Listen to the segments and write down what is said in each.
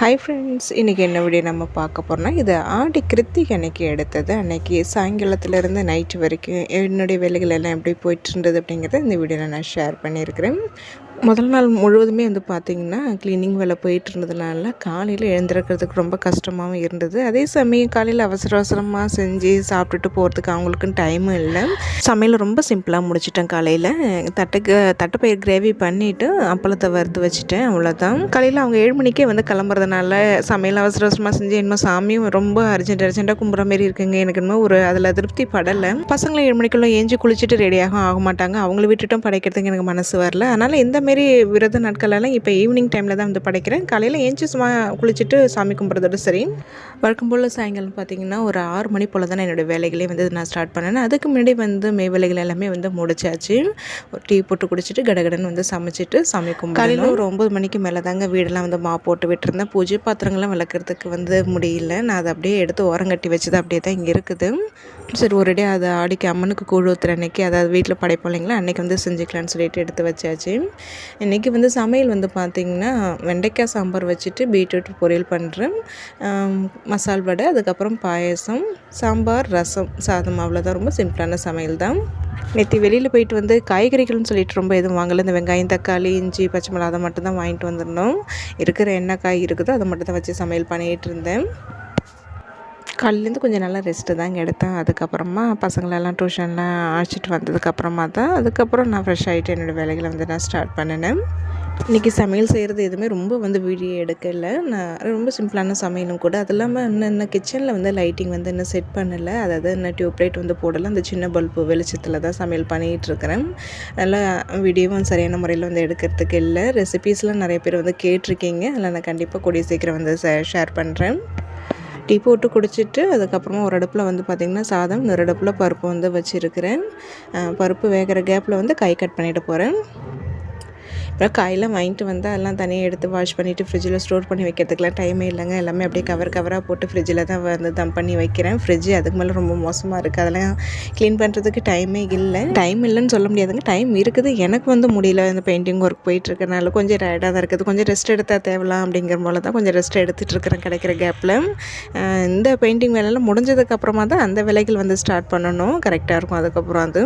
Hi friends இன்றைக்கி என்ன video நம்ம பார்க்க போகிறோம்னா இது ஆடி கிருத்திகை அன்னைக்கு எடுத்தது. அன்னைக்கு சாயங்காலத்துலேருந்து நைட்டு வரைக்கும் என்னுடைய வேலைகள் எல்லாம் எப்படி போயிட்டு இருந்தது அப்படிங்கிறத இந்த வீடியோவில் நான் ஷேர் பண்ணியிருக்கிறேன். முதல் நாள் முழுவதுமே வந்து பார்த்திங்கன்னா க்ளீனிங் வேலை போயிட்டு இருந்ததுனால காலையில் எழுந்திருக்கிறதுக்கு ரொம்ப கஷ்டமாகவும் இருந்தது. அதே சமயம் காலையில் அவசர அவசரமாக செஞ்சு சாப்பிட்டுட்டு போகிறதுக்கு அவங்களுக்கும் டைமும் இல்லை. சமையல் ரொம்ப சிம்பிளாக முடிச்சிட்டேன் காலையில். தட்டுக்கு தட்டைப்பயிர் கிரேவி பண்ணிவிட்டு அப்பளத்தை வறுத்து வச்சுட்டேன் அவ்வளோதான் காலையில் அவங்க ஏழு மணிக்கே வந்து கிளம்புறதுனால சமையல் அவசர அவசரமாக செஞ்சு என்னமோ சாமியும் ரொம்ப அர்ஜென்ட் அர்ஜென்ட்டாக கும்புற மாரி இருக்குங்க. எனக்கு இன்னும் ஒரு அதில் திருப்தி படலை. பசங்களை ஏழு மணிக்குள்ளே ஏஞ்சி குளிச்சுட்டு ரெடியாகவும் ஆக மாட்டாங்க. அவங்கள விட்டுட்டும் படைக்கிறதுக்கு எனக்கு மனசு வரல. அதனால் இந்த மாரி விரத நாட்களெல்லாம் இப்போ ஈவினிங் டைமில் தான் வந்து படைக்கிறேன். காலையில் ஏஞ்சி சும்மா குளிச்சுட்டு சாமி கும்பிட்றதோட சரி. வழக்கம் போல் சாயங்காலம் பார்த்தீங்கன்னா ஒரு ஆறு மணி போல் தான் என்னோடய வேலைகளே வந்து நான் ஸ்டார்ட் பண்ணேன். அதுக்கு முன்னாடி வந்து மே வேலைகள் எல்லாமே வந்து முடிச்சாச்சு. ஒரு டீ போட்டு குடிச்சிட்டு கடகடன்னு வந்து சமைச்சிட்டு சாமி கும்பிட்டு காலையில் ஒரு ஒம்பது மணிக்கு மேலே தாங்க வீடெல்லாம் வந்து மா போட்டு விட்டுருந்தேன். பூஜை பாத்திரங்கள்லாம் விளக்குறதுக்கு வந்து முடியல. நான் அதை அப்படியே எடுத்து ஓரங்கட்டி வச்சது அப்படியே தான் இங்கே இருக்குது. சரி ஒரேடியே அதை ஆடிக்கு அம்மனுக்கு கூழ் ஊற்றுற அன்னைக்கு அதாவது வீட்டில் படைப்போம் இல்லைங்களா? அன்றைக்கி வந்து செஞ்சுக்கலான்னு சொல்லிட்டு எடுத்து வச்சாச்சு. இன்றைக்கி வந்து சமையல் வந்து பார்த்திங்கன்னா வெண்டைக்காய் சாம்பார் வச்சுட்டு பீட்ரூட் பொரியல் பண்ணுறேன் மசால் வடை அதுக்கப்புறம் பாயசம் சாம்பார் ரசம் சாதம். அவ்வளோதான் ரொம்ப சிம்பிளான சமையல் தான். நேற்று வெளியில் போயிட்டு வந்து காய்கறிகள்னு சொல்லிட்டு ரொம்ப எதுவும் வாங்கலை. இந்த வெங்காயம் தக்காளி இஞ்சி பச்சை மிளகா அதை மட்டும் தான் வாங்கிட்டு வந்துடணும். இருக்கிற என்ன காய் இருக்குதோ அதை மட்டும் தான் வச்சு சமையல் பண்ணிகிட்டு இருந்தேன். காலையிலேருந்து கொஞ்சம் நல்லா ரெஸ்ட்டு தாங்க எடுத்தேன். அதுக்கப்புறமா பசங்களெல்லாம் டியூஷன்லாம் அழைச்சிட்டு வந்ததுக்கப்புறமா தான் அதுக்கப்புறம் நான் ஃப்ரெஷ் ஆகிட்டு என்னோடய வேலைகளை வந்து நான் ஸ்டார்ட் பண்ணினேன். இன்றைக்கி சமையல் செய்கிறது எதுவுமே ரொம்ப வந்து வீடியோ எடுக்கலை. நான் ரொம்ப சிம்பிளான சமையலும் கூட. அது இல்லாமல் இன்னும் இன்னும் கிச்சனில் வந்து லைட்டிங் வந்து இன்னும் செட் பண்ணலை. அதாவது இன்னும் டியூப் லைட் வந்து போடலை. அந்த சின்ன பல்பு வெளிச்சத்தில் தான் சமையல் பண்ணிகிட்ருக்கிறேன் நல்லா வீடியோவும் சரியான முறையில் வந்து எடுக்கிறதுக்கு இல்லை. ரெசிபீஸ்லாம் நிறைய பேர் வந்து கேட்டிருக்கீங்க. அதில் நான் கண்டிப்பாக கூடிய சீக்கிரம் வந்து ஷேர் பண்ணுறேன் டீ போட்டு குடிச்சிட்டு அதுக்கப்புறமா ஒரு அடுப்பில் வந்து பார்த்திங்கன்னா சாதம் இன்னொரு அடுப்பில் பருப்பு வந்து வச்சுருக்கிறேன். பருப்பு வேகிற கேப்பில் வந்து கை கட் பண்ணிவிட்டு போகிறேன் அப்புறம் காயெல்லாம் வாங்கிட்டு வந்து அதெல்லாம் தனியாக எடுத்து வாஷ் பண்ணிவிட்டு ஃப்ரிட்ஜில் ஸ்டோர் பண்ணி வைக்கிறதுக்குலாம் டைமே இல்லைங்க. எல்லாமே அப்படியே கவர் கவராக போட்டு ஃப்ரிட்ஜில் தான் வந்து தம் பண்ணி வைக்கிறேன். ஃப்ரிட்ஜ் அதுக்கு மேலே ரொம்ப மோசமாக இருக்குது அதெல்லாம் க்ளீன் பண்ணுறதுக்கு டைமே இல்லை. டைம் இல்லைன்னு சொல்ல முடியாதுங்க. டைம் இருக்குது. எனக்கு வந்து முடியல இந்த பெயிண்டிங் ஒர்க் போயிட்டுருக்கனால. கொஞ்சம் டயர்டாக தான் இருக்குது. கொஞ்சம் ரெஸ்ட் எடுத்தால் தேவலாம் அப்படிங்கிற போல தான் கொஞ்சம் ரெஸ்ட் எடுத்துகிட்டு இருக்கிறேன் கிடைக்கிற கேப்பில் இந்த பெயிண்டிங் வேலையெல்லாம் முடிஞ்சதுக்கப்புறமா தான் அந்த வேலைகள் வந்து ஸ்டார்ட் பண்ணணும். கரெக்டாக இருக்கும். அதுக்கப்புறம் அது.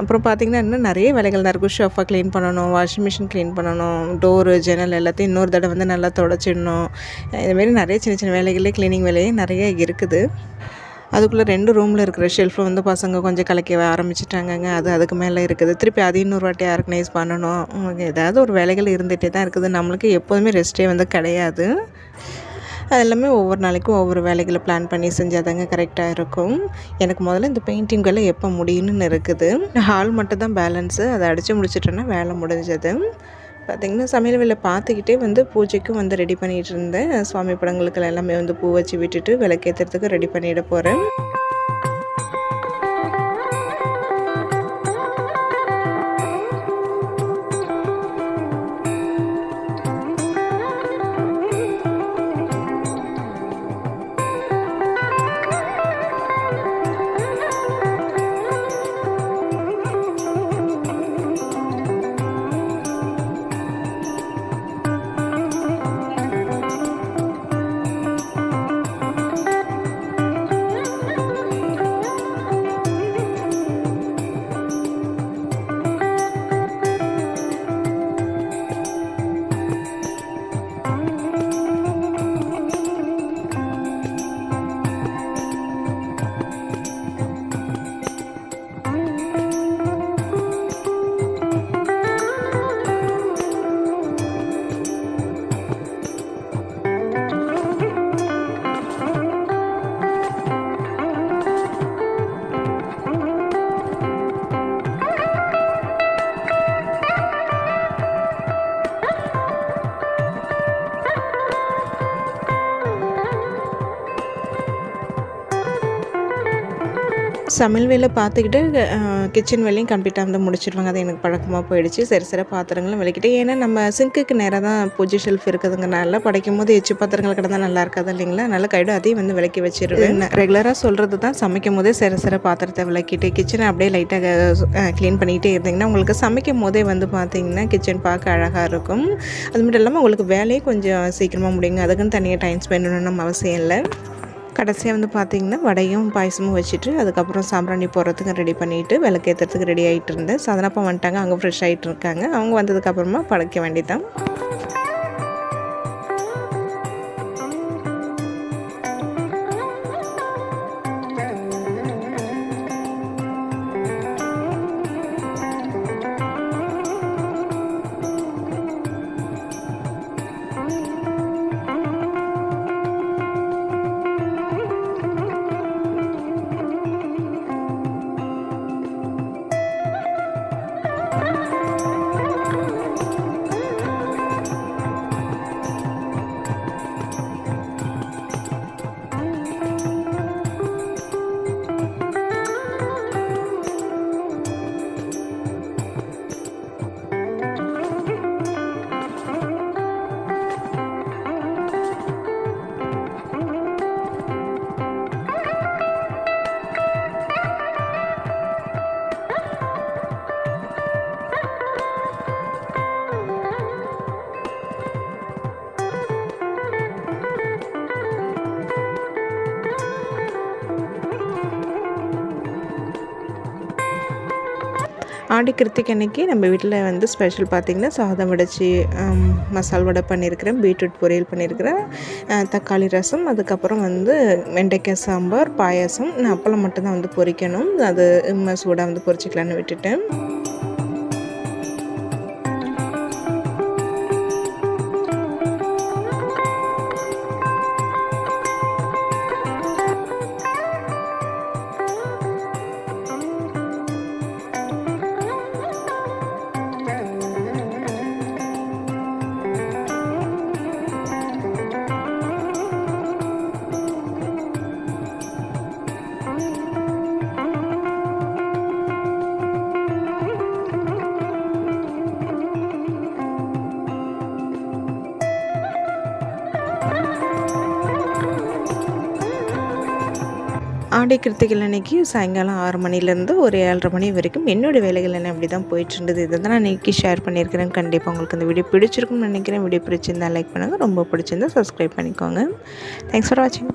அப்புறம் பார்த்திங்கன்னா இன்னும் நிறைய வேலைகள் தான் இருக்கும். ஷோஃபா க்ளீன் பண்ணணும் வாஷிங் மிஷின் க்ளீன் பண்ணணும் டோரு ஜன்னல் எல்லாத்தையும் இன்னொரு தடவை வந்து நல்லா தொடச்சிடணும். இதுமாரி நிறைய சின்ன சின்ன வேலைகளே க்ளீனிங் வேலையே நிறைய இருக்குது. அதுக்குள்ளே ரெண்டு ரூமில் இருக்கிற ஷெல்ஃபில் வந்து பசங்க கொஞ்சம் கலைக்க ஆரம்பிச்சிட்டாங்கங்க. அது அதுக்கு மேலே இருக்குது. திருப்பி அது இன்னொரு வாட்டி ஆர்கனைஸ் பண்ணணும். ஏதாவது ஒரு வேலைகள் இருந்துகிட்டே தான் இருக்குது. நம்மளுக்கு எப்போதுமே ரெஸ்ட்டே வந்து கிடையாது. அது எல்லாமே ஒவ்வொரு நாளைக்கும் ஒவ்வொரு வேலைகளை பிளான் பண்ணி செஞ்சால் தாங்க கரெக்டாக இருக்கும். எனக்கு முதல்ல இந்த பெயிண்டிங்கெல்லாம் எப்போ முடியும்னு இருக்குது. ஹால் மட்டும் தான் பேலன்ஸு அதை அடித்து முடிச்சிட்டேன்னா வேலை முடிஞ்சது. பார்த்திங்கன்னா சமையல் வேலை பார்த்துக்கிட்டே வந்து பூஜைக்கும் வந்து ரெடி பண்ணிகிட்டு இருந்தேன். சுவாமி படங்களுக்கு எல்லாமே வந்து பூ வச்சு விட்டுட்டு விளக்கேற்றுறதுக்கு ரெடி பண்ணிட போகிறேன் சமையல் வேலை பார்த்துக்கிட்டு கிச்சன் வேலையும் கம்ப்ளீட்டாக வந்து முடிச்சிடுவாங்க அது எனக்கு பழக்கமாக போயிடுச்சு. சரி சரி பாத்திரங்களும் விளக்கிட்டு ஏன்னா நம்ம சிங்க்குக்கு நேராக தான் பூஜை ஷெல்ஃப் இருக்குதுங்கனால படைக்கும் போது எச்சு பாத்திரங்கள் கிடந்தா நல்லா இருக்காது இல்லைங்களா? நல்லா கைடு அதையும் வந்து விளக்கி வச்சிருவேன். ரெகுலராக சொல்கிறது தான். சமைக்கும் போதே சிற சிற பாத்திரத்தை விளக்கிட்டு கிச்சனை அப்படியே லைட்டாக க்ளீன் பண்ணிகிட்டே இருந்தீங்கன்னா உங்களுக்கு சமைக்கும் போதே வந்து பார்த்தீங்கன்னா கிச்சன் பார்க்க அழகாக இருக்கும். அது மட்டும் இல்லாமல் உங்களுக்கு வேலையும் கொஞ்சம் சீக்கிரமாக முடியுங்க. அதுக்குன்னு தனியாக டைம் ஸ்பெண்ட் பண்ணணும் அவசியம் இல்லை. கடைசியாக வந்து பார்த்திங்கன்னா வடையும் பாயசமும் வச்சுட்டு அதுக்கப்புறம் சாம்பிராணி போடுறதுக்கு ரெடி பண்ணிவிட்டு விளக்கேற்றுறதுக்கு ரெடி ஆகிட்டு இருந்தேன். சதனப்பா வந்துட்டாங்க அங்கே ஃப்ரெஷ் ஆகிட்டு இருக்காங்க. அவங்க வந்ததுக்கப்புறமா படைக்க வேண்டியதான் ஆடி கிருத்திக் அன்னைக்கு நம்ம வீட்டில் வந்து ஸ்பெஷல் பார்த்திங்கன்னா சாதம் வடைச்சி மசால் வடை பண்ணியிருக்கிறேன் பீட்ரூட் பொரியல் பண்ணியிருக்கிறேன் தக்காளி ரசம் அதுக்கப்புறம் வந்து வெண்டைக்காய் சாம்பார் பாயாசம் நான் அப்பளம் மட்டும்தான் வந்து பொரிக்கணும். அது சூடாக வந்து பொரிச்சிக்கலான்னு விட்டுட்டேன். ஆடி கிருத்திகள் அன்னைக்கு சாயங்காலம் ஆறு மணிலேருந்து ஒரு ஏழரை மணி வரைக்கும் என்னோடய வேலைகள் என்ன அப்படி தான் போயிட்டுருந்தது. இதை தான் நான் இன்றைக்கி ஷேர் பண்ணியிருக்கிறேன். கண்டிப்பாக உங்களுக்கு இந்த வீடியோ பிடிச்சிருக்குன்னு நினைக்கிறேன். வீடியோ பிடிச்சிருந்தா லைக் பண்ணுங்கள் ரொம்ப பிடிச்சிருந்தா சப்ஸ்கிரைப் பண்ணிக்கோங்க. தேங்க்ஸ் ஃபார் வாட்சிங்